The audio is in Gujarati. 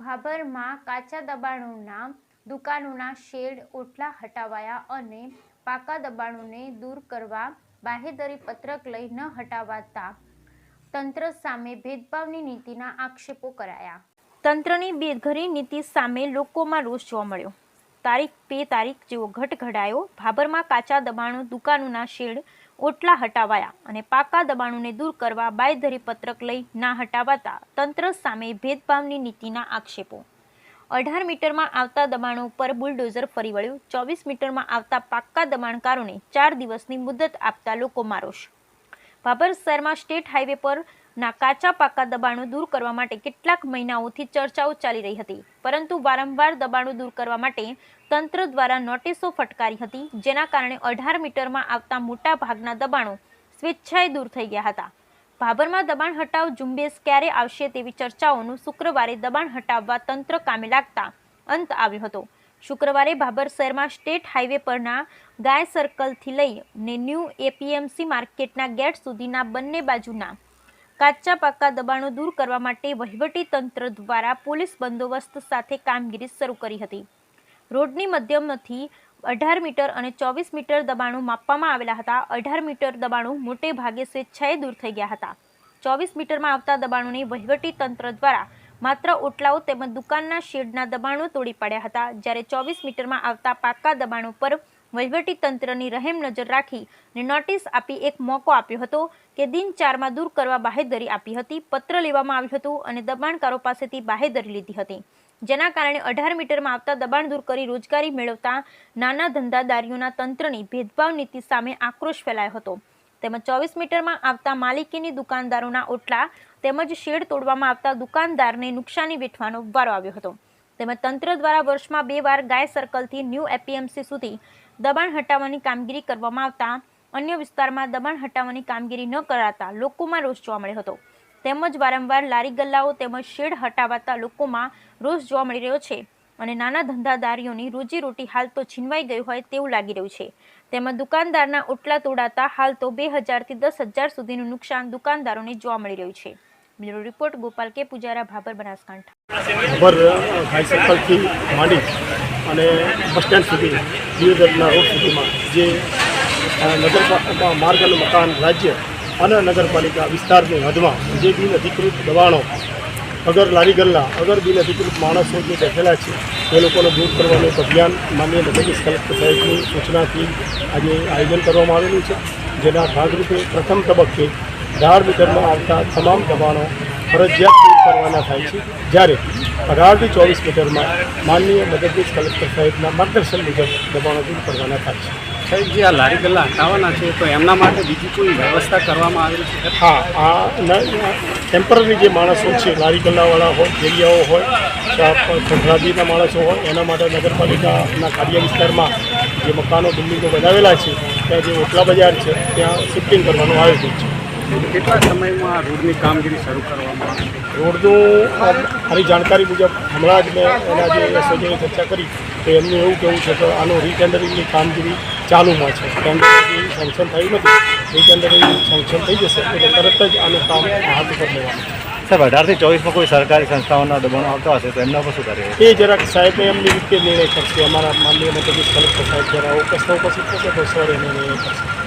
ભાભરમાં કાચા દબાણોના દુકાનોના શેડ ઓટલા હટાવાયા અને પાકા દબાણોને દૂર કરવા બાહેદરી પત્રક લઈ ન હટાવાતા તંત્ર સામે ભેદભાવની નીતિના આક્ષેપો કરાયા. તંત્રની બેઘરી નીતિ સામે લોકોમાં રોષ જોવા મળ્યો. તારીખ બે તારીખ જેવો ઘટ ઘડાયો. ભાભરમાં કાચા દબાણો, દુકાનોના શેડ ઓટલા હટાવાયા અને પાકા દબાણોને દૂર કરવા બાયધરી પત્રક લઈ ના હટાવાતા તંત્ર સામે ભેદભાવની નીતિના આક્ષેપો. અઢાર મીટરમાં આવતા દબાણો પર બુલડોઝર ફરી વળ્યું. ચોવીસ મીટરમાં આવતા પાક્કા દબાણકારોને ચાર દિવસની મુદત આપતા લોકો મારોશ. ભાભર શહેરમાં સ્ટેટ હાઈવે પર ના કાચા પાકા દબાણો દૂર કરવા માટે કેટલાક મહિનાઓથી ચર્ચાઓ ચાલી રહી હતી. પરંતુ વારંવાર દબાણો દૂર કરવા માટે તંત્ર દ્વારા નોટિસો ફટકારી હતી, જેના કારણે અઢાર મીટરમાં આવતા મોટા ભાગના દબાણો સ્વેચ્છાએ દૂર થઈ ગયા હતા. ભાભરમાં દબાણ હટાવ ઝુંબેશ ક્યારે આવશે તેવી ચર્ચાઓનું શુક્રવારે દબાણ હટાવવા તંત્ર કામે લાગતા અંત આવ્યો હતો. શુક્રવારે ભાભર શહેરમાં સ્ટેટ હાઈવે પરના ગાય સર્કલથી લઈને ન્યૂ એપીએમસી માર્કેટના ગેટ સુધીના બંને બાજુના કાચા પાકા દબાણો દૂર કરવા માટે વહીવટી તંત્ર દ્વારા પોલીસ બંદોબસ્ત સાથે કામગીરી શરૂ કરી હતી. રોડની મધ્યમથી અઢાર મીટર અને ચોવીસ મીટર દબાણો માપવામાં આવેલા હતા. અઢાર મીટર દબાણો મોટે ભાગે સ્વેચ્છાએ દૂર થઈ ગયા હતા. ચોવીસ મીટરમાં આવતા દબાણોને વહીવટી તંત્ર દ્વારા માત્ર ઓટલાઓ તેમજ દુકાનના શેડના દબાણો તોડી પાડ્યા હતા. જ્યારે ચોવીસ મીટરમાં આવતા પાકા દબાણો પર વહીવટી તંત્રની રહેમ નજર રાખી ને નોટિસ આપી એક મોકો આપ્યો હતો કે દિન ચારમાં દૂર કરવા બાહેધરી આપી હતી, પત્ર લેવામાં આવ્યું હતું અને દબાણકારો પાસેથી બાહેધરી લીધી હતી. જેના કારણે અઢાર મીટરમાં આવતા દબાણ દૂર કરી રોજગારી મેળવતા નાના ધંધાદારીઓના તંત્રની ભેદભાવ નીતિ સામે આક્રોશ ફેલાયો હતો. તેમજ ચોવીસ મીટરમાં આવતા માલિકીની દુકાનદારોના ઓટલા તેમજ શેડ તોડવામાં આવતા દુકાનદારને નુકસાની વેઠવાનો વારો આવ્યો હતો. તેમજ તંત્ર દ્વારા વર્ષમાં બે વાર ગાય સર્કલથી ન્યૂ એપીએમસી સુધી દબાણ હટાવવાની કામગીરી કરવામાં આવતા અન્ય વિસ્તારમાં દબાણ હટાવવાની કામગીરી ન કરાતા લોકોમાં રોષ જોવા મળ્યો હતો. તેમજ વારંવાર લારી ગલ્લાઓ તેમજ શેડ હટાવાતા લોકોમાં રોષ જોવા મળી રહ્યો છે અને નાના ધંધાદારીઓની રોજીરોટી હાલ તો છીનવાઈ ગયું હોય તેવું લાગી રહ્યું છે. તેમજ દુકાનદારના ઓટલા તોડાતા હાલ તો બે હજારથી દસ હજાર સુધીનું નુકસાન દુકાનદારોને જોવા મળી રહ્યું છે. બ્યુરો રિપોર્ટ ગોપાલ કે. પૂજારા, ભાભર બનાસકાંઠા. ખબર બાઇસાઇકલથી માંડી અને બસ સ્ટેન્ડ સુધી દિયોદરના રોડ સુધીમાં જે અ, માર્ગ અને મકાન રાજ્ય અને નગરપાલિકા વિસ્તારની હદમાં જે બિન અધિકૃત દબાણો અગર લારી અગર બિન અધિકૃત માણસો જે બેઠેલા છે એ લોકોને દૂર કરવાનું એક અભિયાન માન્ય નગરની કલેક્ટર સાહેબની સૂચનાથી આજે આયોજન કરવામાં આવેલું છે. જેના ભાગરૂપે પ્રથમ તબક્કે ધાર મીટરમાં આવતા તમામ દબાણો ફરજિયાત કરવાના થાય છે. જ્યારે અઢારથી ચોવીસ મીટરમાં માનનીય મદદનીશ કલેક્ટર સાહેબના માર્ગદર્શન મુજબ દબાણો દૂર કરવાના થાય છે. સાહેબ જે આ લારી ગલ્લા હટાવવાના છે તો એમના માટે બીજી કોઈ વ્યવસ્થા કરવામાં આવેલી છે? હા આ ટેમ્પરરી જે માણસો છે લારી ગલ્લાવાળા હોય ફેરિયાઓ હોય ખખરાદીના માણસો હોય એના માટે નગરપાલિકાના કાર્ય વિસ્તારમાં જે મકાનો બિલ્ડિંગો બનાવેલા છે ત્યાં જે ઓટલા બજાર છે ત્યાં શિફ્ટિંગ કરવાનું આયોજન છે. કેટલા સમયમાં આ રોડની કામગીરી શરૂ કરવામાં રોડનું મારી જાણકારી મુજબ હમણાં જ મેં એના જે એસઓજીની ચર્ચા કરી તો એમનું એવું કહેવું છે કે આનું રીટેન્ડરિંગની કામગીરી ચાલુમાં છે. ટેન્ડર હજી સેન્કશન થયું નથી રીટેન્ડરિંગ સેન્કશન થઈ જશે એટલે તરત જ આનું કામ હાથ ઉપર લેવાનું છે. સાહેબ અઢારથી ચોવીસમાં કોઈ સરકારી સંસ્થાઓના દબાણો આવતા હશે તો એમના પર શું કરે એ જરાક સાહેબે એમની રીતે નિર્ણય કરશે. અમારા માનનીય મંત્રી કલેક્ટર સાહેબ જરા આવો ઉપસ્થિત થશે તો સર એનો નિર્ણય કરશે.